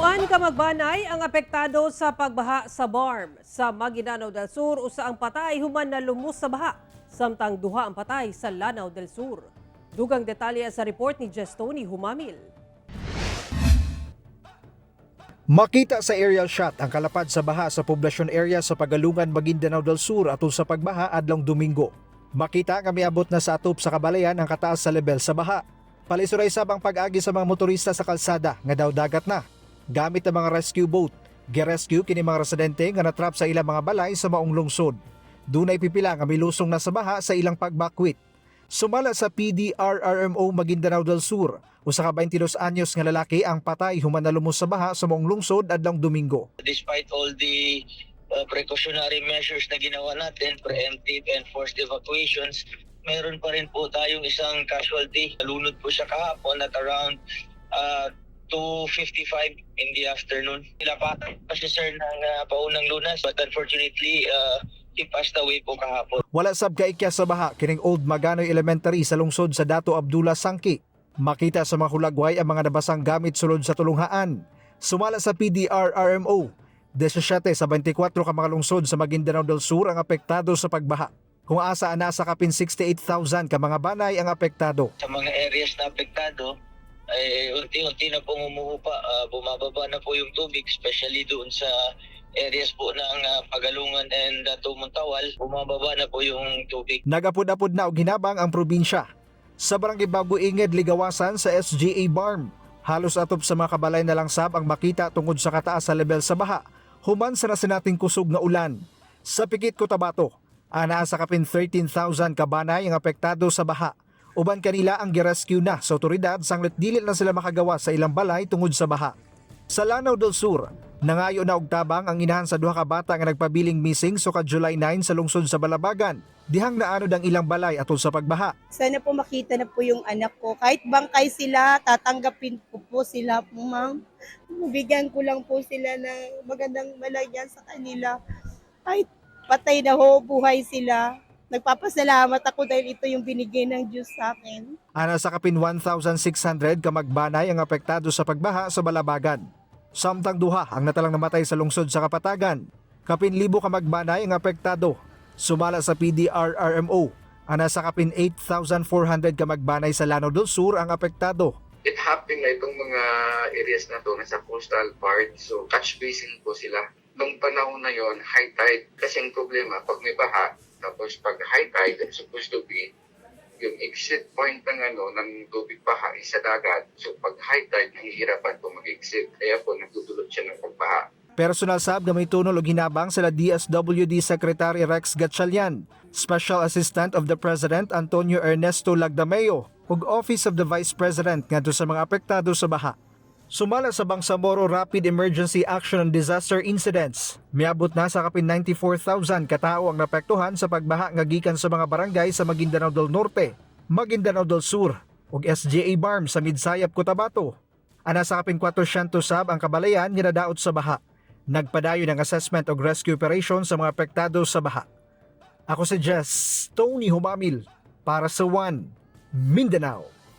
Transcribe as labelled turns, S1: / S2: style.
S1: Tuan ka magbanay ang apektado sa pagbaha sa Barm sa Maguindanao del Sur usa ang patay human na lumus sa baha samtang duha ang patay sa Lanao del Sur. Dugang detalye sa report ni Jestoni Humamil.
S2: Makita sa aerial shot ang kalapad sa baha sa poblasyon area sa Pagalungan, Maguindanao del Sur atol sa pagbaha adlong Domingo. Makita nga miabot na sa atop sa kabalayan ang kataas sa level sa baha. Palisuray sabang pag-agi sa mga motorista sa kalsada nga daw dagat na. Gamit ang mga rescue boat, girescue kini mga residente nga natrap sa ilang mga balay sa maong lungsod. Dunay pipila nga milusong na sa baha sa ilang pagbakwit. Sumala sa PDRRMO Maguindanao del Sur, usa ka 22 anyos nga lalaki ang patay human na lumos sa baha sa maong lungsod adlong Domingo.
S3: despite all the uh, precautionary measures na ginawa natin, preemptive and forced evacuations, meron pa rin po tayong isang casualty. Nalunod po siya kahapon at around uh, 2.55 in the afternoon. Nilapatan pa si sir ng uh, paunang lunas but unfortunately, uh, he passed away po kahapon.
S2: Wala sab kaikya sa baha kining Old Maganoy Elementary sa lungsod sa Dato Abdullah Sangki. Makita sa mga hulagway ang mga nabasang gamit sulod sa tulunghaan. Sumala sa PDRRMO, 17 sa 24 ka mga lungsod sa Maguindanao del Sur ang apektado sa pagbaha. Kung asa nasa kapin 68,000 ka mga banay ang apektado.
S3: Sa mga areas na apektado, ay unti-unti na pong umuupa, uh, bumababa na po yung tubig, especially doon sa areas po ng uh, Pagalungan and uh, Tumuntawal, bumababa na po yung tubig.
S2: Nagapud-apud na og hinabang ang probinsya. Sa barangay Bago Inged, Ligawasan sa SGA Barm. Halos atop sa mga kabalay na langsab ang makita tungod sa kataas sa level sa baha. Human sa nasinating kusog na ulan. Sa Pikit Cotabato, ana sa kapin 13,000 kabanay ang apektado sa baha. Uban kanila ang girescue na sa otoridad sanglit dili na sila makagawa sa ilang balay tungod sa baha. Sa Lanao del Sur, nangayo na og tabang ang inahan sa duha ka bata nga nagpabiling missing so ka July 9 sa lungsod sa Balabagan. Dihang naanod ang ilang balay atol sa pagbaha.
S4: Sana po makita na po yung anak ko. Kahit bangkay sila, tatanggapin ko po sila po, ma'am. Bigyan ko lang po sila ng magandang malagyan sa kanila. Kahit patay na ho, buhay sila. Nagpapasalamat ako dahil ito yung binigay ng Diyos sa akin.
S2: Ana sa kapin 1,600 ka magbanay ang apektado sa pagbaha sa Balabagan. Samtang duha ang natalang namatay sa lungsod sa Kapatagan. Kapin libo ka magbanay ang apektado. Sumala sa PDRRMO. Ana sa kapin 8,400 ka magbanay sa Lanao del Sur ang apektado.
S5: it happened na itong mga areas na to nasa coastal part. So, catch basin po sila. Nung panahon na yon high tide. Kasi ang problema, pag may baha, tapos pag high tide, supposed to be yung exit point ng ano ng tubig baha is sa dagat. So pag high tide, nahihirapan po mag-exit. Kaya po nagdudulot siya ng pagbaha.
S2: Personal sab gamay tunol og hinabang sila DSWD Secretary Rex Gatchalian, Special Assistant of the President Antonio Ernesto Lagdameo, ug Office of the Vice President ngadto sa mga apektado sa baha. Sumala sa Bangsamoro Rapid Emergency Action and Disaster Incidents, miabot na sa kapin 94,000 katao ang napektuhan sa pagbaha nga gikan sa mga barangay sa Maguindanao del Norte, Maguindanao del Sur, ug SGA Barm sa Midsayap, Cotabato. Ana sa kapin 400 sab ang kabalayan nga nadaot sa baha. Nagpadayon ng assessment o rescue operation sa mga apektado sa baha. Ako si Jess Tony Humamil para sa One Mindanao.